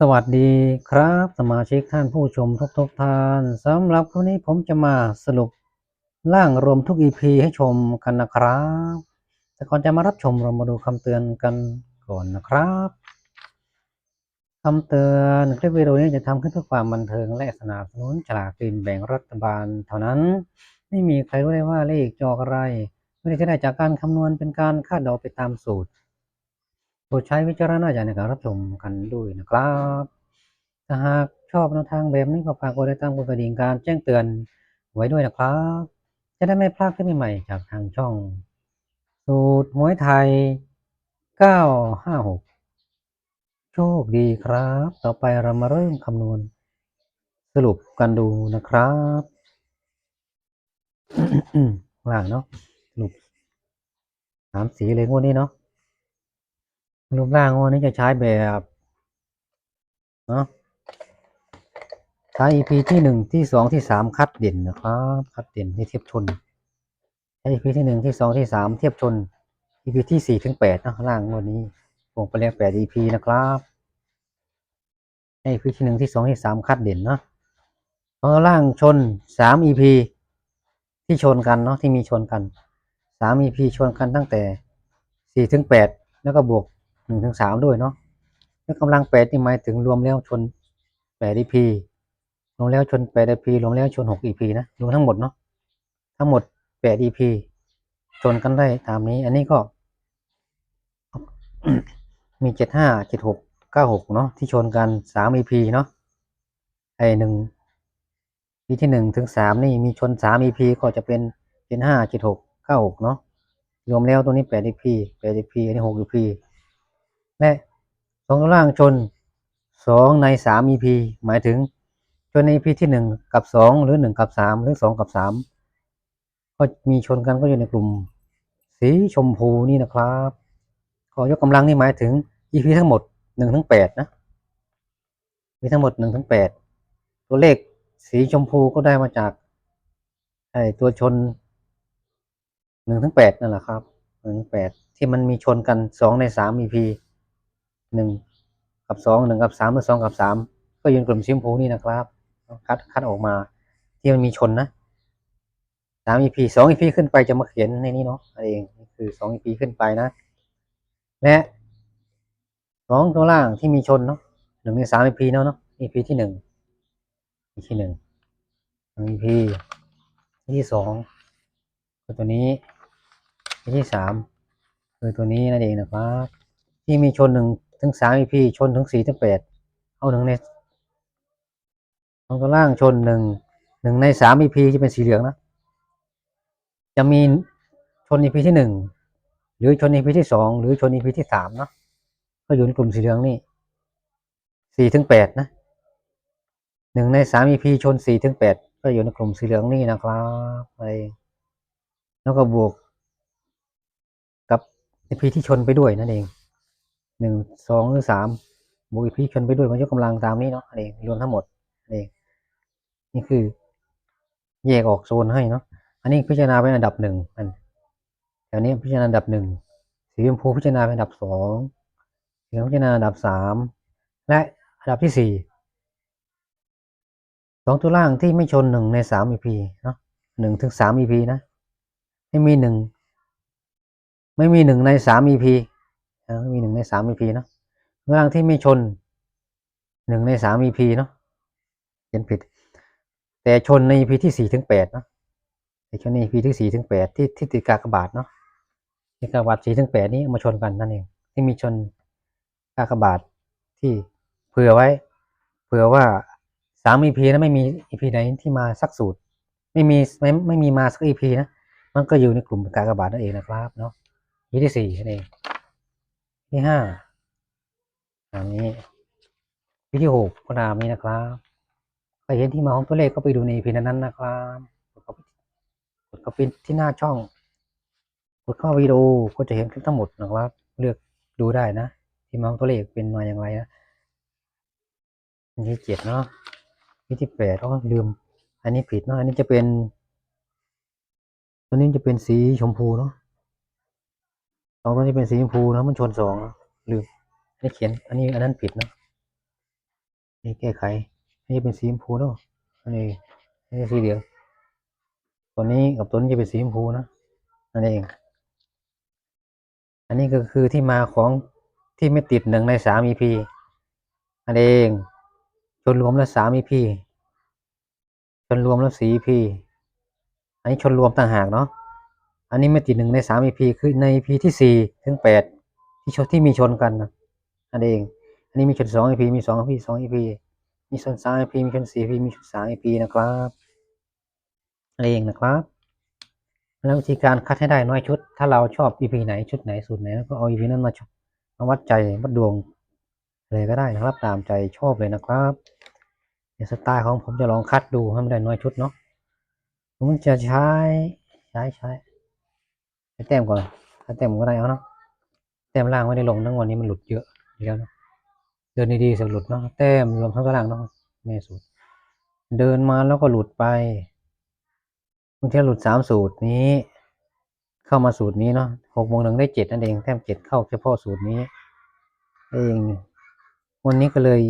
สวัสดีครับ สมาชิกท่านผู้ชมทุกทุกๆท่านสำหรับวันนี้ผมจะมาสรุปร่างรวมทุก EP ให้ชมกันนะครับ แต่ก่อนจะมารับชมเรามาดูคำเตือนกันก่อนนะครับคำเตือนคลิปวิดีโอนี้จะทำขึ้นเพื่อความบันเทิงและสนับสนุนฉลากกินแบ่งรัฐบาล เท่านั้น ไม่มีใครรู้ได้ว่าเลขจะออกอะไร ไม่ได้จะได้จากการคำนวณเป็นการคาดเดาไปตามสูตร โปรดใช้วิจารณญาณในการรับชมกันด้วยนะครับ ถ้าหากชอบแนวทางแบบนี้ก็ฝากกดติดตามกดกระดิ่งการแจ้งเตือนไว้ด้วยนะครับ จะได้ไม่พลาดคลิปใหม่ๆจากทางช่อง สูตรหวยไทย 956 โชคดีครับ ต่อไปเรามาเริ่มคำนวณสรุปกันดูนะครับล่างเนาะสรุปสามสีเลยงวดนี้เนาะ รูปร่างวันนี้จะใช้แบบเนาะใช้ EP ที่หนึ่งที่สองที่สามคัดเด่นนะครับคัดเด่นที่เทียบชนใช้ EP ที่หนึ่งที่สองที่สามเทียบชน EP ที่สี่ถึงแปดนะล่างวันนี้วงไปแล้วแปด EP นะครับใช้ EP ที่หนึ่งที่สองที่สามคัดเด่นเนาะเพราะล่างชนสาม EP ที่ชนกันเนาะที่มีชนกันสาม EP ชนกันตั้งแต่สี่ถึงแปดแล้วก็บวก หนึ่งถึงสามด้วยเนาะแล้วกำลังแปดนี่หมายถึงรวมแล้วชนแปด EP รวมแล้วชนแปด EP รวมแล้วชนหก EP นะรวมทั้งหมดเนาะทั้งหมดแปด EP ชนกันได้ตามนี้ อันนี้ก็ มีเจ็ดห้าเจ็ดหกเก้าหกเนาะที่ชนกันสาม EP เนาะไอหนึ่ง EP ที่หนึ่งถึงสามนี่มีชนสาม EP ก็จะเป็นเจ็ดห้าเจ็ดหกเก้าหกเนาะรวมแล้วตัวนี้แปด EP แปด EP อันนี้หก EP และสองตัวล่างชนสองในสาม EP หมายถึงชนใน EP ที่หนึ่งกับสองหรือหนึ่งกับสามหรือสองกับสามก็มีชนกันก็อยู่ในกลุ่ม สีชมพูนี่นะครับก็ยกกำลังนี่หมายถึง EP ทั้งหมดหนึ่งถึงแปดนะมีทั้งหมดหนึ่งถึงแปดตัวเลขสีชมพูก็ได้มาจากไอตัวชนหนึ่งถึงแปดนั่นแหละครับหนึ่งถึงแปดที่มันมีชนกันสองในสาม EP หนึ่งกับสองหนึ่งกับสามหรือสองกับสามก็อยืนกลุ่มสีชมพูนี่นะครับคัดคัดออกมา ที่มันมีชนนะสาม EP สอง EP ขึ้นไปจะมาเขียนในนี้เนาะเองคือสอง EP ขึ้นไปนะ และสองตัวล่างที่มีชนเนาะหนึ่งในสาม EP เนาะเนาะ EP ที่หนึ่ง EP ที่หนึ่ง EP ที่สองคือตัวนี้ EP ที่สามคือตัวนี้นั่นเองนะครับ ที่มีชนหนึ่ง ถึงสาม EP ชนถึงสี่ถึงแปดเอาหนึ่งในสองตัวล่างชนหนึ่งหนึ่งในสาม EP จะเป็นสีเหลืองนะ จะมีชน EP ที่หนึ่งหรือชน EP ที่สองหรือชน EP ที่สามเนาะก็อยู่ในกลุ่มสีเหลืองนี่สี่ถึงแปดนะหนึ่งในสาม EP ชนสี่ถึงแปดก็อยู่ในกลุ่มสีเหลืองนี่นะครับอะไรแล้วก็บวกกับ EP ที่ชนไปด้วยนั่นเอง หนึ่งสองหรือสามบวก EP ชนไปด้วยมันยกกำลังตามนี้เนาะนั่นเองรวมทั้งหมดนั่นเองนี่คือ แยกออกโซนให้เนาะอันนี้พิจารณาเป็นอันดับหนึ่งอันแถวนี้พิจารณาอันดับหนึ่งสีชมพูพิจารณาเป็นอันดับสองสีเหลืองพิจารณาอันดับสามและอันดับที่สี่สองตัวล่างที่ไม่ชนหนึ่งในสาม EP เนาะหนึ่งถึงสาม EP นะ ไม่มีหนึ่งไม่มีหนึ่งในสาม EP นะไม่มีหนึ่งในสาม EP เนาะตัวล่างที่ไม่ชนหนึ่งในสาม EP เนาะเขียนผิด แต่ชนใน EP ที่สี่ถึงแปดเนาะในช่วงนี้ EP ที่สี่ถึงแปดที่ที่ติดกากบาทเนาะที่กากบาทสี่ถึงแปดนี้มาชนกันนั่นเองที่มีชนกากบาทที่เผื่อไว้ เผื่อว่าสาม EP นะไม่มี EP ไหนที่มาสักสูตร ไม่มีไม่ไม่มีมาสัก EP นะมันก็อยู่ในกลุ่มกากบาทนั่นเองนะครับเนาะ EP ที่สี่นั่นเอง ที่ห้าอันนี้ EP ที่หกก็ตามนี้นะครับใครเห็นที่มาของตัวเลขก็ไปดูใน EP นั้นนะครับกดเข้าไปกดเข้าไปที่หน้าช่องกดเข้าวิดีโอก็จะเห็นคลิปทั้งหมดนะครับ เลือกดูได้นะ ที่มาของตัวเลขเป็นมาอย่างไรนะอันที่เจ็ดเนาะอันที่แปดอ๋อลืม อันนี้ผิดเนาะอันนี้จะเป็น ตัวนี้จะเป็นสีชมพูเนาะ องตัวนี้เป็นสีชมพูนะมันชนสองลืมอันนี้เขียน อันนี้อันนั้นผิดเนาะนี่แก้ไขให้เป็นสีชมพูเนาะอันนี้ใช่สีเหลืองตัวนี้กับตัวนี้จะเป็นสีชมพูนะนั่นเอง อันนี้ก็คือที่มาของที่ไม่ติดหนึ่งในสาม EP อันเองชนรวมแล้วสาม EP ชนรวมแล้วสี่ EP อันนี้ชนรวมต่างหากเนาะ อันนี้ไม่ติดหนึ่งในสาม EP คือใน EP ที่สี่ถึงแปดที่ชนที่มีชนกันนะอันเอง อันนี้มีชนสอง EP มีสอง EP สอง EP มีชนสาม EP มีชนสี่ EP มีชนสาม EP นะครับอันเองนะครับ แล้ววิธีการคัดให้ได้น้อยชุด ถ้าเราชอบ EP ไหนชุดไหนสูตรไหนแล้วก็เอา EP นั้นมาชมาวัดใจวัดดวงเลยก็ได้นะครับตามใจชอบเลยนะครับในสไตล์ของผมจะลองคัดดูให้มันได้น้อยชุดเนาะผมจะใช้ใช้ใช้ ใช้แต้มก่อนถ้าแต้มก็ได้เอาเนาะแต้มล่างไม่ได้ลงทั้งวันนี้มันหลุดเยอะแล้วเนาะเดินดีๆสักหลุดเนาะแต้มรวมทั้งตารางเนาะไม่สูตร เดินมาแล้วก็หลุดไปบางทีหลุดสามสูตรนี้ เข้ามาสูตรนี้เนาะหกโมงหนึ่งได้เจ็ดนั่นเองแต้มเจ็ดเข้าเฉพาะสูตรนี้เองวันนี้ก็เลย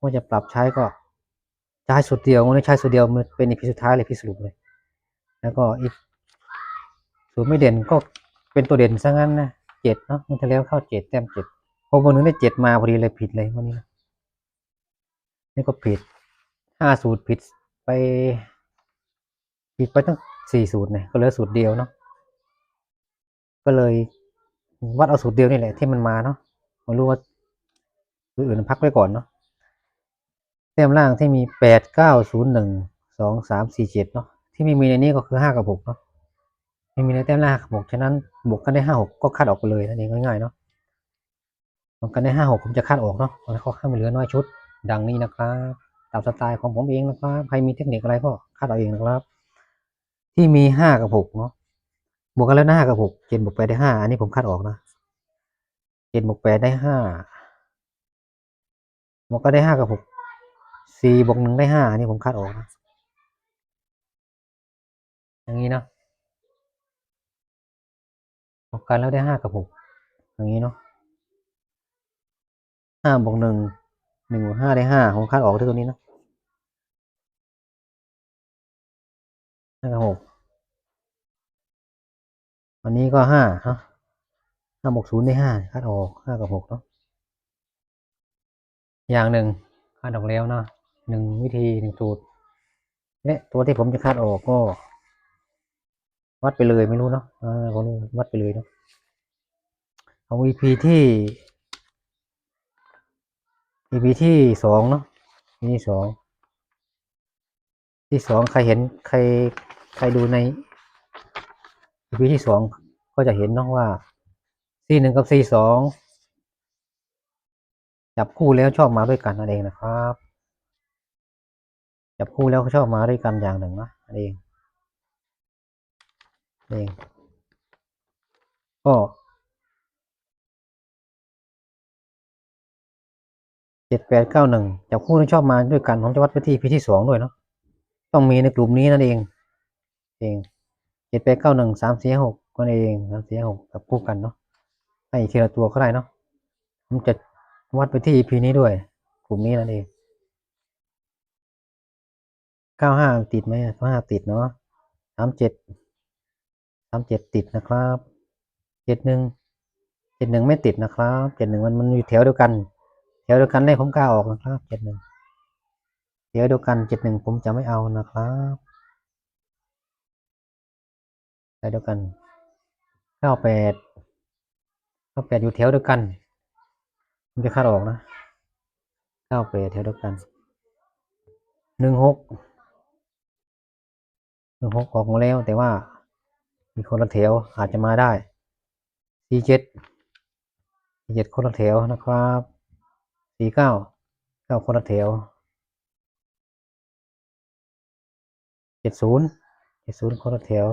ว่าจะปรับใช้ก็ใช้สูตรเดียววันนี้ใช้สูตรเดียวมันเป็นอีพีสุดท้ายเลยพี่สรุปเลย แล้วก็อี กสูตรไม่เด่นก็เป็นตัวเด่นซะงั้นนะเจ็ดเนาะมันจะแล้วเข้าเจ็ดแต้มเจ็ดพอวันนึงได้เจ็ดมาพอดีเลยผิดเลยวันนี้นี่ก็ผิดห้าสูตรผิดไป ผิดไปตั้งสี่สูตรเนี่ยก็เหลือสูตรเดียวเนาะก็เลยวัดเอาสูตรเดียวนี่แหละที่มันมาเนาะไมารู้ว่าสูตรอื่นพักไว้ก่อนเนาะแต้มล่างที่มีแปดเก้าศูนย์หนึ่งสองสามสี่เจ็ดเนาะที่ไม่มีในนี้ก็คือห้ากับหกเนาะ ไม่มีในแต้มล่างกับหกฉะนั้นบวกกันได้ห้าหกก็คัดออกไปเลยนั่นเองง่ายๆเนาะบวกกันได้ห้าหกผมจะคัดออกเนาะเพราะข้อข้ามันเหลือน้อยชุด ดังนี้นะครับตามสไตล์ของผมเองนะครับใครมีเทคนิคอะไรก็คัดเอาเองนะครับ ที่มีห้ากับหกเนาะบวกกันแล้วนะห้ากับหกเจ็ดบวกแปดได้ห้าอันนี้ผมคัดออกนะเจ็ดบวกแปดได้ห้าบวกก็ได้ห้ากับหกสี่บวกหนึ่งได้ห้าอันนี้ผมคัดออกนะอย่างนี้เนาะ กกันแล้วได้ห้ากับหกอย่างนี้เนาะห้าบวกหนึ่งหนึ่งบวกห้าได้ห้าผมคัดออกที่ตัวนี้เนาะห้ากับหกวันนี้ก็ห้าเนาะห้าบวกศูนย์ได้ห้าคัดออกห้ากับหกเนาะอย่างหนึ่งคัดออกแล้วเนาะหนึ่งวิธีหนึ่งสูตรและตัวที่ผมจะคัดออกก็ วัดไปเลยไม่รู้เนาะอ่าผมวัดไปเลยเนาะเอา EP ที่ EP ที่สองเนาะ EP ที่สองที่สองใครเห็นใครใครดูใน EP ที่สองก็จะเห็นเนาะว่า C หนึ่งกับ C สองจับคู่แล้วชอบมาด้วยกันนั่นเองนะครับ จับคู่แล้วชอบมาด้วยกันอย่างหนึ่งนะนั่นเอง เองก็เจ็ดแปดเก้าหนึ่งจับคู่ที่ชอบมาด้วยกันผมจะวัดไปที่ EP ที่สองด้วยเนาะต้องมีในกลุ่มนี้นั่นเองเองเจ็ดแปดเก้าหนึ่งสามสี่หกก็เองสามสี่หกกับคู่กันเนาะให้ทีละตัวก็ได้เนาะผมจะวัดไปที่ EP นี้ด้วย กลุ่มนี้นั่นเองเก้าห้าติดไหมเก้าห้าติดเนาะสามเจ็ดามเจ็ดติดนะครับเจ็ดหนึ่งเจ็ดหนึ่งไม่ติดนะครับเจ็ดหนึ่งมันมันอยู่แถวเดียวกัน แถวเดียวกันได้ผมกล้าออกนะครับเจ็ดหนึ่งแถวเดียวกันเจ็ดหนึ่งผมจะไม่เอานะครับแถวเดียวกันเก้าแปดเก้าแปดอยู่แถวเดียวกันผมจะคัดออกนะเก้าแปดแถวเดียวกันหนึ่งหกหนึ่งหกออกมาแล้วแต่ว่า มีคนละแถวอาจจะมาได้สี่เจ็ดเจ็ดคนละแถวนะครับสี่เก้าเก้าคนละแถวเจ็ดศูนย์เจ็ดศูนย์คนละแถว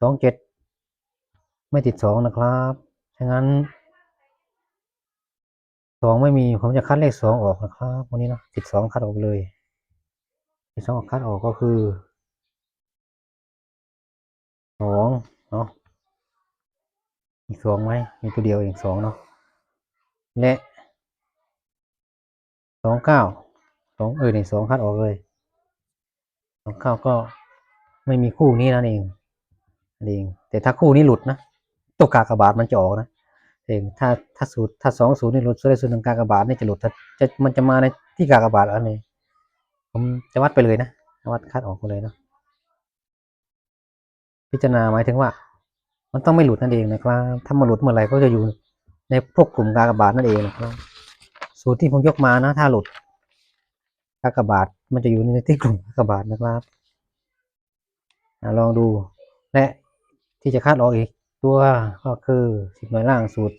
สองเจ็ดไม่ติดสองนะครับฉะนั้นสองไม่มีผมจะคัดเลขสองออกนะครับ วันนี้นะติดสองคัดออกเลยติดสองออกคัดออกก็คือ สองเนาะอีกสองไหมมีตัวเดียวเองสองเนาะและสองเก้าสองเออเนี่ยสองคัดออกเลยสองเข้าก็ไม่มีคู่นี้นั่นเองนั่นเอง แต่ถ้าคู่นี้หลุดนะตัวกากบาทมันจะออกนะเองถ้าถ้าสูตรถ้าสองศูนย์นี่หลุดส่วนใดส่วนหนึ่งกากบาทนี่จะหลุดถ้าจะมันจะมาในที่กากบาทอันนี้ผมจะวัดไปเลยนะวัดคัดออกไปเลยเนาะ พิจารณาหมายถึงว่า มันต้องไม่หลุดนั่นเองนะครับ ถ้ามันหลุดเมื่อไหร่ก็จะอยู่ในพวกกลุ่มกากบาทนั่นเองนะครับ สูตรที่ผมยกมานะ ถ้าหลุดกากบาทมันจะอยู่ในที่กลุ่มกากบาทนะครับลองดูและที่จะคาดออกอีกตัวก็คือสิบหน่วยล่างสูตร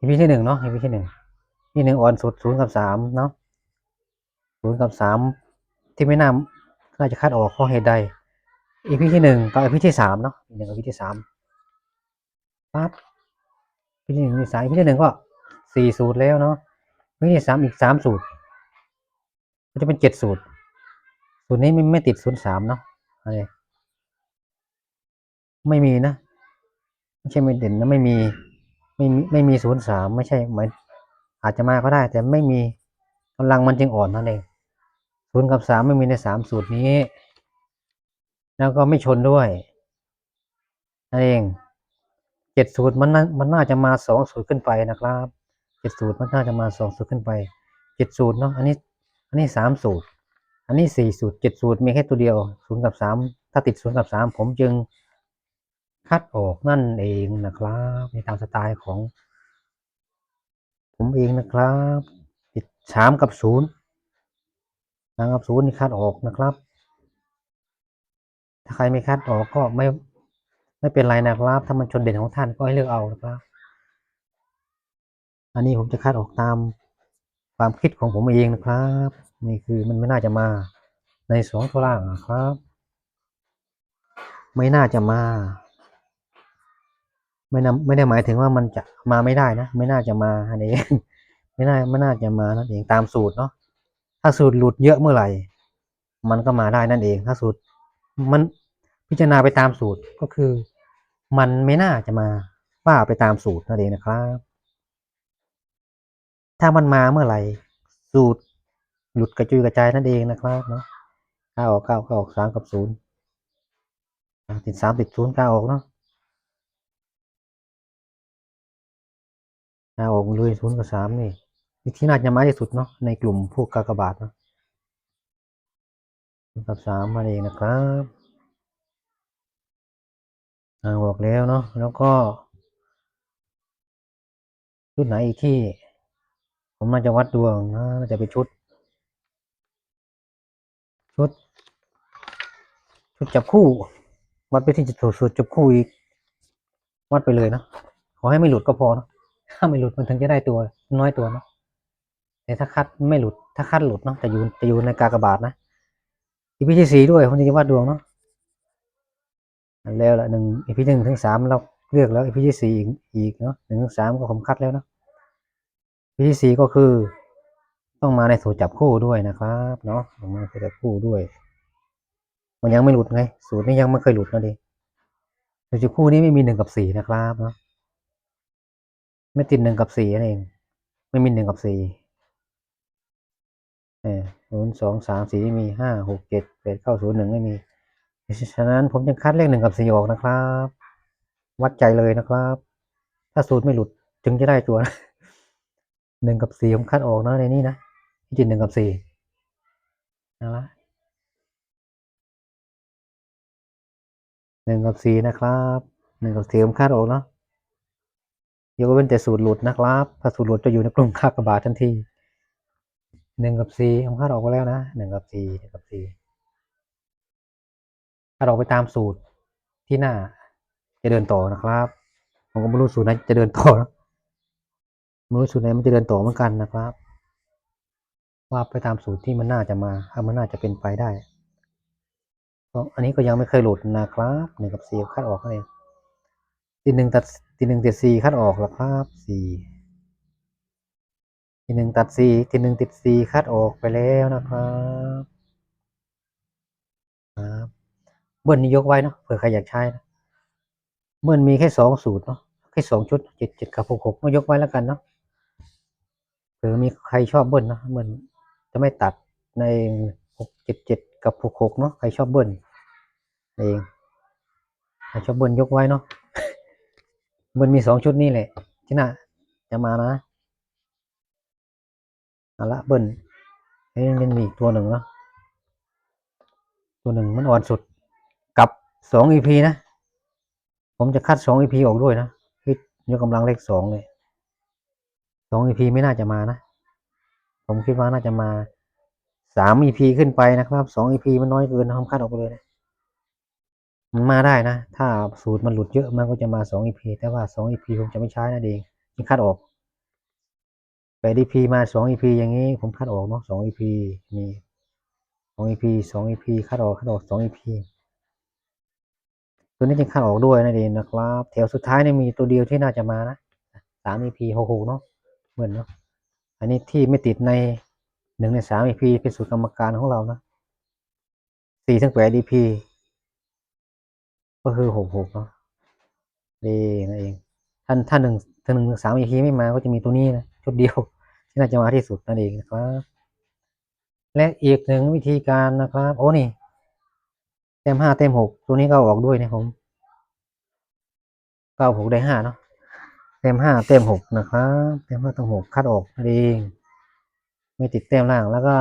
EP ที่หนึ่งเนาะ EP ที่หนึ่งที่หนึ่งอ่อนสุดศูนย์กับสามเนาะศูนย์กับสามที่ไม่น่าน่าจะคาดออกเพราะเหตุใด EP ที่หนึ่งกับ EP ที่สามเนาะอีหนึ่ง EP ที่สามปั๊บ EP ที่หนึ่ง EP ที่สาม EP ที่หนึ่งก็สี่สูตรแล้วเนาะ EP ที่สามอีกสามสูตร ก็จะเป็นเจ็ดสูตร สูตรนี้ไม่ไม่ติดศูนย์สามเนาะอะไรไม่มีนะ ไม่ใช่ไม่เด่นนะไม่มีไม่มีไม่มีศูนย์สามไม่ใช่หมายอาจจะมาก็ได้ แต่ไม่มีกำลังมันจึงอ่อนนั่นเองศูนย์กับสามไม่มีในสามสูตรนี้ แล้วก็ไม่ชนด้วยนั่นเองเจ็ดสูตรมันน่ามันน่าจะมาสองสูตรขึ้นไปนะครับเจ็ดสูตรมันน่าจะมาสองสูตรขึ้นไปเจ็ดสูตรเนาะอันนี้ อันนี้สามสูตร อันนี้สี่สูตรเจ็ดสูตรมีแค่ตัวเดียวศูนย์กับสามถ้าติดศูนย์กับสามผมจึงคัดออกนั่นเองนะครับในตามสไตล์ของ ผมเองนะครับ ติดสามกับศูนย์สามกับศูนย์นี่คัดออกนะครับ ถ้าใครไม่คัดออกก็ไม่ไม่เป็นไรนะครับ ถ้ามันชนเด่นของท่านก็ให้เลือกเอานะครับ อันนี้ผมจะคัดออกตามความคิดของผมเองนะครับ นี่คือมันไม่น่าจะมาในสองตัวล่างนะครับ ไม่น่าจะมา ไม่นำไม่ได้หมายถึงว่ามันจะมาไม่ได้นะ ไม่น่าจะมาอันเองไม่น่าไม่น่าจะมานั่นเองตามสูตรเนาะถ้าสูตรหลุดเยอะเมื่อไหร่ มันก็มาได้นั่นเอง ถ้าสูตร มันพิจารณาไปตามสูตรก็คือ มันไม่น่าจะมาว่าไปตามสูตรนั่นเองนะครับ ถ้ามันมาเมื่อไหร่สูตรหลุดกระจุยกระจายนั่นเองนะครับเนาะก้าออกเก้าก้าออกสามกับศูนย์ติดสามติดศูนย์เก้าออกเนาะเอาออกเลยศูนย์กับสามนี่นี่ที่น่าจะมาที่สุดเนาะในกลุ่มพวกกากบาทเนาะ กับสามมาเองนะครับอ่าบอกแล้วเนาะแล้วก็ชุดไหนอีกที่ ผมน่าจะวัดดวงนะน่าจะเป็นชุด ชุด ชุดจับคู่ วัดไปที่จุดสูตรจับคู่อีก วัดไปเลยเนาะขอให้ไม่หลุดก็พอนะถ้าไม่หลุดมันถึงจะได้ตัวน้อยตัวเนาะแต่ถ้าคัดไม่หลุดถ้าคัดหลุดเนาะจะอยู่จะอยู่ในกากบาทนะ อีพีที่สี่ด้วยผมจะวัดดวงเนาะแล้วละหนึ่งอีพีหนึ่งถึงสามเราเลือกแล้วอีพีที่สี่อีกอีกเนาะหนึ่งถึงสามก็ผมคัดแล้วเนาะอีพีที่สี่ก็คือ ต้องมาในสูตรจับคู่ด้วยนะครับเนาะต้องมาในสูตรจับคู่ด้วย มันยังไม่หลุดไง สูตรนี้ยังไม่เคยหลุดนะดิสูตรจับคู่นี้ไม่มีหนึ่งกับสี่นะครับเนาะไม่ติดหนึ่งกับสี่นั่นเอง ไม่มีหนึ่งกับสี่ เออศูนย์สองสามสี่ไม่มีห้าหกเจ็ดแปดเก้าศูนย์หนึ่งไม่มีฉะนั้นผมจะคัดเลขหนึ่งกับสี่ออกนะครับ วัดใจเลยนะครับ ถ้าสูตรไม่หลุดจึงจะได้ตัวหนึ่งกับสี่ผมคัดออกนะในนี้นะที่ติดหนึ่งกับสี่นะหนึ่งกับสี่นะครับหนึ่งกับสี่ผมคัดออกเนาะยกเว้นแต่สูตรหลุดนะครับ ถ้าสูตรหลุดจะอยู่ในกลุ่มค่ากระบาดทันที หนึ่งกับสี่ผมคาดออกไปแล้วนะหนึ่งกับสี่หนึ่งกับสี่คาดออกไปตามสูตรที่หน้า จะเดินต่อนะครับผมก็ไม่รู้สูตรไหนจะเดินต่อนะไม่รู้สูตรไหนมันจะเดินต่อเหมือนกันนะครับว่าไปตามสูตรที่มันน่าจะมาถ้ามันน่าจะเป็นไปได้อันนี้ก็ยังไม่เคยหลุดนะครับหนึ่งกับสี่คาดออกนั่นเองทีหนึ่งตัดทีหนึ่งติดสี่คัดออกแล้วครับสี่ ทีหนึ่งตัดสี่ทีหนึ่งติดสี่คัดออกไปแล้วนะครับครับเบิ้ลนี่ยกไว้เนาะเผื่อใครอยากใช้นะเบิ้ลมีแค่สองสูตรเนาะแค่สองชุดเจ็ดเจ็ดกับหกหกก็ยกไว้แล้วกันเนาะเผื่อมีใครชอบเบิ้ลนะเบิ้ลจะไม่ตัดในหกเจ็ดเจ็ดกับหกหกเนาะใครชอบเบิ้ลเองใครชอบเบิ้ลยกไว้เนาะเบิ้ลมีสองชุดนี่แหละที่น่ะจะมานะ อาละเบิ้ลเฮ้ยมันมีอีกตัวหนึ่งเนาะตัวหนึ่งมันอ่อนสุดกับสองอีพีนะ ผมจะคัดสองอีพีออกด้วยนะคิดยกกำลังเลขสองเลยสองอีพีไม่น่าจะมานะ ผมคิดว่าน่าจะมาสามอีพีขึ้นไปนะครับสองอีพีมันน้อยเกินนะผมคัดออกไปเลยนะมันมาได้นะ ถ้าสูตรมันหลุดเยอะมันก็จะมาสองอีพีแต่ว่าสองอีพีผมจะไม่ใช้นะเองที่คัดออก แปดอีพีมาสองอีพีอย่างนี้ผมคัดออกเนาะสองอีพีมีสองอีพีสองอีพีคัดออกคัดออกสองอีพีตัวนี้จะคัดออกด้วยนะเองนะครับ แถวสุดท้ายเนี่ยมีตัวเดียวที่น่าจะมานะสามอีพีหกหกเนาะเหมือนเนาะอันนี้ที่ไม่ติดในหนึ่งในสาม EP เป็นสูตรกรรมการของเรานะสี่ถึงแปด EP ก็คือหกหกเนาะดีนั่นเองท่านท่านหนึ่งถึงหนึ่งสาม EP ไม่มาก็จะมีตัวนี้นะ ชุดเดียวที่น่าจะมาที่สุดนั่นเองนะครับ และอีกหนึ่งวิธีการนะครับ โอ้นี่เต็มห้าเต็มหกตัวนี้ก็ออกด้วยนะผมก็เอาหกได้ห้าเนาะเต็มห้าเต็มหกนะครับเต็มห้าเต็มหกคัดออกนั่นเองไม่ติดเต็มล่างแล้วก็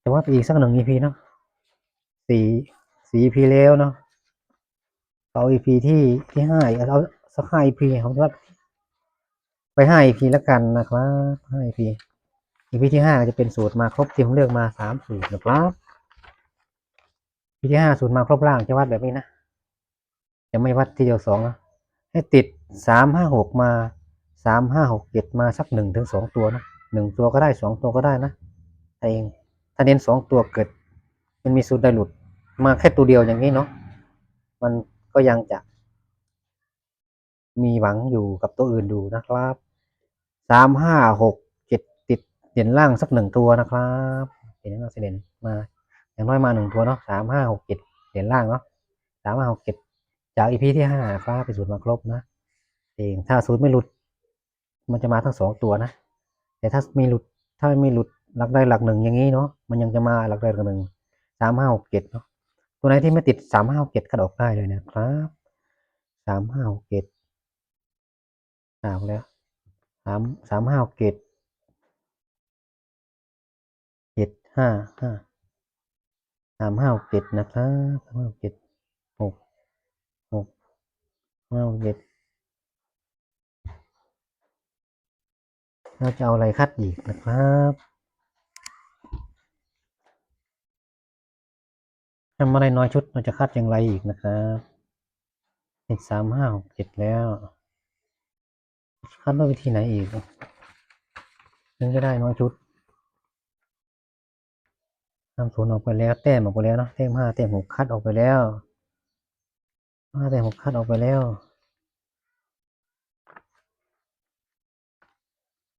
แต่ว่าอีกสักหนึ่ง EP เนาะสี่สี่ EP แล้วเนาะเอา EP ที่ที่ห้าเอาสักห้า EP ผมว่า ไปห้า EP แล้วกันนะครับห้า EP EP ที่ห้าจะเป็นสูตรมาครบที่ผมเลือกมาสามสูตรนะครับ EP ที่ห้าสูตรมาครบล่างจะวัดแบบนี้นะจะไม่วัดทีเดียวสองนะให้ติดสามห้าหกมาสามห้าหกเจ็ดมาสักหนึ่งถึงสองตัวนะหนึ่งตัวก็ได้สองตัวก็ได้นะแต่เองถ้าเน้นสองตัวเกิด มันมีสูตรได้หลุดมาแค่ตัวเดียวอย่างนี้เนาะมันก็ยังจะ มีหวังอยู่กับตัวอื่นดูนะครับสามห้าหกเจ็ดติดเด่นล่างสักหนึ่งตัวนะครับเด่นล่างเด่นมาอย่างน้อยมาหนึ่งตัวเนาะสามห้าหกเจ็ดเด่นล่างเนาะสามห้าหกเจ็ดจากอีพีที่ห้าฟ้าไปสูตรมาครบนะเองถ้าสูตรไม่หลุด มันจะมาทั้งสองตัวนะ แต่ถ้ามีหลุดถ้าไม่หลุดหลักได้หลักหนึ่งอย่างนี้เนาะมันยังจะมาหลักได้หลักหนึ่งสามห้าหกเจ็ดเนาะตัวไหนที่ไม่ติดสามห้าหกเจ็ดก็ออกได้เลยนะครับสามห้าหกเจ็ด ออกแล้วสามสามห้าหกเจ็ดเจ็ดห้าห้าสามห้าหกเจ็ดนะครับสามห้าหกเจ็ดหกหกห้าเจ็ดเราจะเอาอะไรคัดอีกนะครับทำอะไรน้อยชุดเราจะคัดอย่างไรอีกนะครับเจ็ดสามห้าหกเจ็ดแล้ว คัดด้วยวิธีไหนอีกถึงจะได้น้อยชุดทำศูนย์ออกไปแล้ว แต้มออกไปแล้วเนาะแต้มห้าแต้มหกคัดออกไปแล้วห้าแต่หกคัดออกไปแล้ว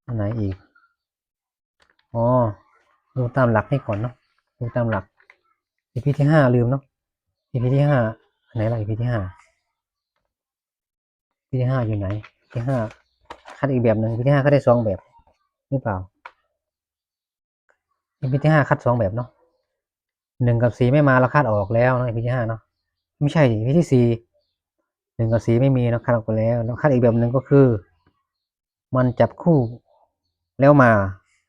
อันไหนอีกอ๋อดูตามหลักให้ก่อนเนาะดูตามหลัก EP ที่ห้าลืมเนาะ EP ที่ห้าอันไหนล่ะ EP ที่ห้า EP ที่ห้าอยู่ไหนที่ห้า คัดอีกแบบหนึ่ง EP ที่ห้าก็ได้สองแบบหรือเปล่า EP ที่ห้าคัดสองแบบเนาะหนึ่งกับสี่ไม่มาเราคัดออกแล้วเนาะ EP ที่ห้าเนาะไม่ใช่ดิ EP ที่สี่หนึ่งกับสี่ไม่มีเนาคัดออกไปแล้วแล้วคัดอีกแบบหนึ่งก็คือ มันจับคู่แล้วมา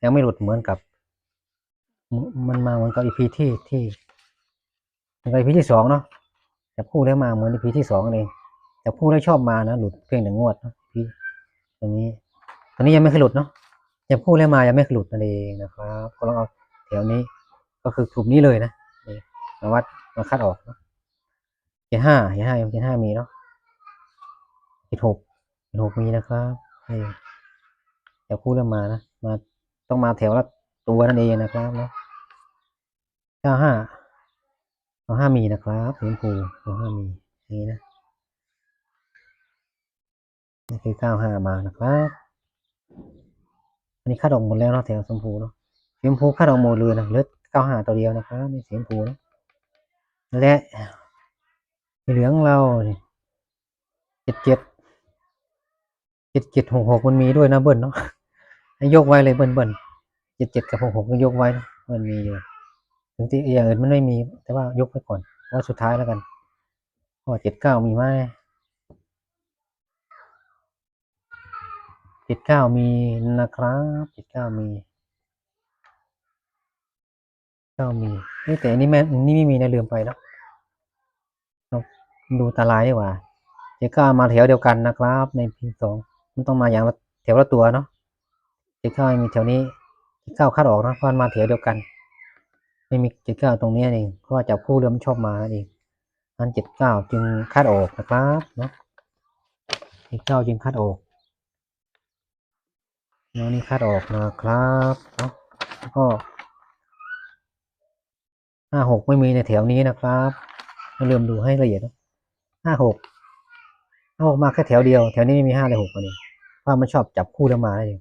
ยังไม่หลุดเหมือนกับ มันมาเหมือนกับ EP ที่ที่เหมือนกับ EP ที่สองเนาะจับคู่แล้วมาเหมือน EP ที่สองเองจับคู่แล้วชอบมานะหลุดเพียงแต่งวดเนาะ ตัวนี้ตัวนี้ยังไม่เคยหลุดเนาะจับคู่แล้วมายังไม่เคยหลุดนั่นเองนะครับก็ลองเอาแถวนี้ก็คือกลุ่มนี้เลยนะนี่มาวัดมาคัดออกเนาะเจ็ดห้าเจ็ดห้าเจ็ดห้ามีเนาะเจ็ดหกเจ็ดหกมีนะครับนี่จับคู่แล้วมานะมาต้องมาแถวละตัวนั่นเองนะครับเนาะเก้าห้าเก้าห้ามีนะครับสีชมพูเก้าห้ามีอย่างนี้นะ นี่คือเก้าห้ามานะครับอันนี้คัดอกหมดแล้วเนาะแถวชมพูเนาะสีชมพูคัดอกหมดเลยนะเลือเก้าห้าตัวเดียวนะครับนี่สีชมพูนะและสีเหลืองเราเจ็ดเจ็ดเจ็ดเจ็ดหกหกมันมีด้วยนะเบิ้ลเนาะให้ยกไว้เลยเบิ้ลเบิ้ลเจ็ดเจ็ดกับหกหกก็ยกไว้นะมันมีอยู่ถึงที่อย่างอื่นมันไม่มี แต่ว่ายกไว้ก่อนว่าสุดท้ายแล้วกันก็เจ็ดเก้ามีไหม เจ็ดเก้ามีนะครับเจ็ดเก้ามีเก้ามีเอ้ยแต่อันนี้แม่นี่ไม่มีนะลืมไปเนอะเราดูตารางดีกว่าเจ็ดเก้ามาแถวเดียวกันนะครับ ในพีสองมันต้องมาอย่างแถวละตัวเนาะเจ็ดเก้ามีแถวนี้เจ็ดเก้าคัดออกนะเพราะมาแถวเดียวกัน ไม่มีเจ็ดเก้าตรงนี้เองเพราะว่าจับคู่เรือมชอบมานั่นเองนั้นเจ็ดเก้าจึงคัดออกนะครับเนาะเจ็ดเก้าจึงคัดออก นาะนี่คัดออกนะครับเนาะแล้วก็ห้าหกไม่มีในแถวนี้นะครับเราเริ่มดูให้ละเอียดนะห้าหกห้าหกมาแค่แถวเดียว แถวนี้ไม่มีห้าเลยหกมาเองเพราะมันชอบจับคู่แล้วมาเอง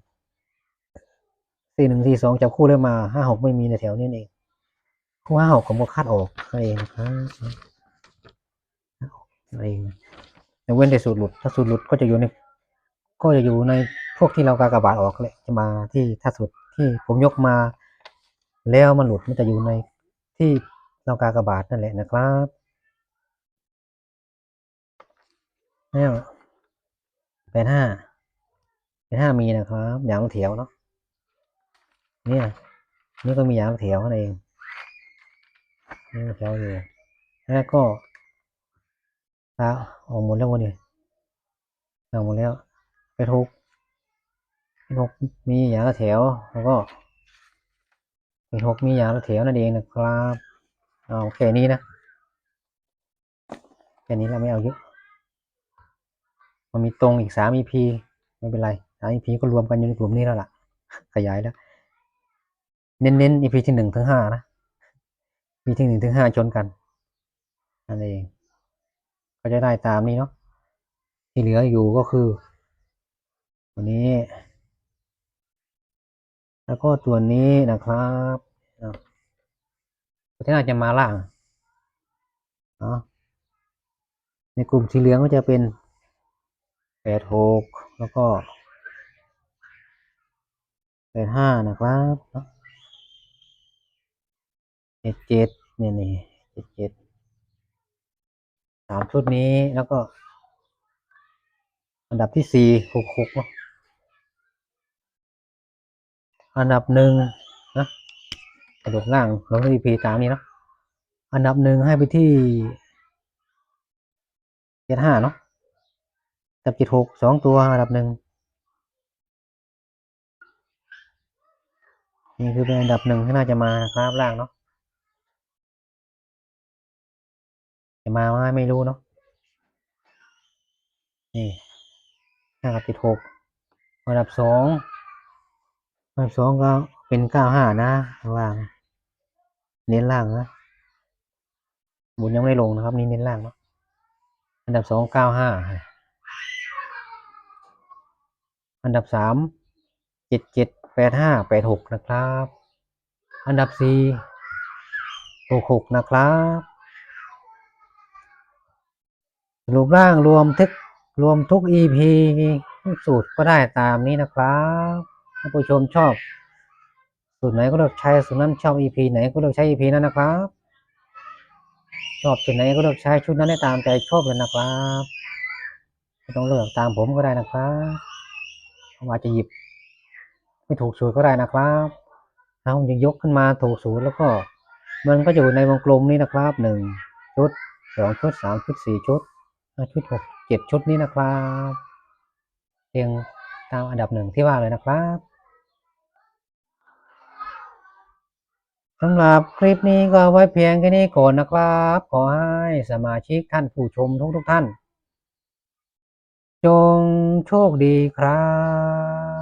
สี่หนึ่งสี่สองจับคู่แล้วมาห้าหกไม่มีในแถวนี้เองคู่ห้าหกผมก็คาดออกเองนะครับเองยกเว้นแต่สูตรหลุด ถ้าสูตรหลุดก็จะอยู่ใน ก็จะอยู่ในพวกที่เรากากบาทออกแหละจะมาที่ถ้าสูตรที่ผมยกมา แล้วมันหลุดมันจะอยู่ในที่เรากากบาทนั่นแหละนะครับแล้วแปดห้าแปดห้ามีนะครับอย่างละแถวเนาะเนี่ยนี่ก็มีอย่างละแถวนั่นเองนี่แถวอยู่แล้วก็ตาออกหมดแล้ววันนี้ออกหมดแล้วไปทุก ไปทุกมีอย่างละแถว แล้วก็ไปทุกมีอย่างละแถวนั่นเองนะครับเอาแค่นี้นะแค่นี้เราไม่เอาเยอะมันมีตรงอีกสาม EP ไม่เป็นไรสาม EP ก็รวมกันอยู่ในกลุ่มนี้แล้วล่ะ ขยายแล้ว เน้นๆ EP ที่หนึ่งถึงห้านะมีที่หนึ่งถึงห้าชนกันนั่นเอง ก็จะได้ตามนี้เนาะที่เหลืออยู่ก็คือตัวนี้ แล้วก็ตัวนี้นะครับอะตัวที่น่าจะมาล่างเนาะในกลุ่มสีเหลืองก็จะเป็นแปดหกแล้วก็แปดห้านะครับเนาะเจ็ดเจ็ดเนี่ยนี่เจ็ดเจ็ดสามชุดนี้แล้วก็ อันดับที่สี่หกหกเนาะ อันดับหนึ่งนะกระโดดล่างลงที่พีตามนี้เนาะอันดับหนึ่งให้ไปที่เจ็ดห้าเนาะกับเจ็ดหกสองตัวอันดับหนึ่งนี่คือเป็นอันดับหนึ่งที่น่าจะมาครับล่างเนาะจะมาไหมไม่รู้เนาะนี่ห้ากับเจ็ดหกอันดับสอง อันดับสองก็เป็นเก้าห้านะข้างล่าง เน้นล่างนะบุญยังไม่ลงนะครับ นี่เน้นล่างเนาะอันดับสองเก้าห้าอันดับสามเจ็ดเจ็ดแปดห้าแปดหกนะครับ อันดับสี่หกหกนะครับสรุปร่างรวมทึกรวมทุก EP สูตรก็ได้ตามนี้นะครับ ถ้าผู้ชมชอบสูตรไหนก็เลือกใช้สูตรนั้นชอบ EP ไหนก็เลือกใช้ EP นั้นนะครับ ชอบชุดไหนก็เลือกใช้ชุดนั้นได้ตามใจชอบเลยนะครับไม่ต้องเลือกตามผมก็ได้นะครับผมอาจจะหยิบ ไม่ถูกสูตรก็ได้นะครับถ้าผมจะยกขึ้นมาถูกสูตรแล้วก็ มันก็อยู่ในวงกลมนี้นะครับหนึ่งชุดสองชุดสามชุดสี่ชุดห้าชุดหกเจ็ดชุดนี้นะครับเรียงตามอันดับหนึ่งที่ว่าเลยนะครับ สำหรับคลิปนี้ก็ไว้เพียงแค่นี้ก่อนนะครับ ขอให้สมาชิกท่านผู้ชมทุกทุกๆท่าน จงโชคดีครับ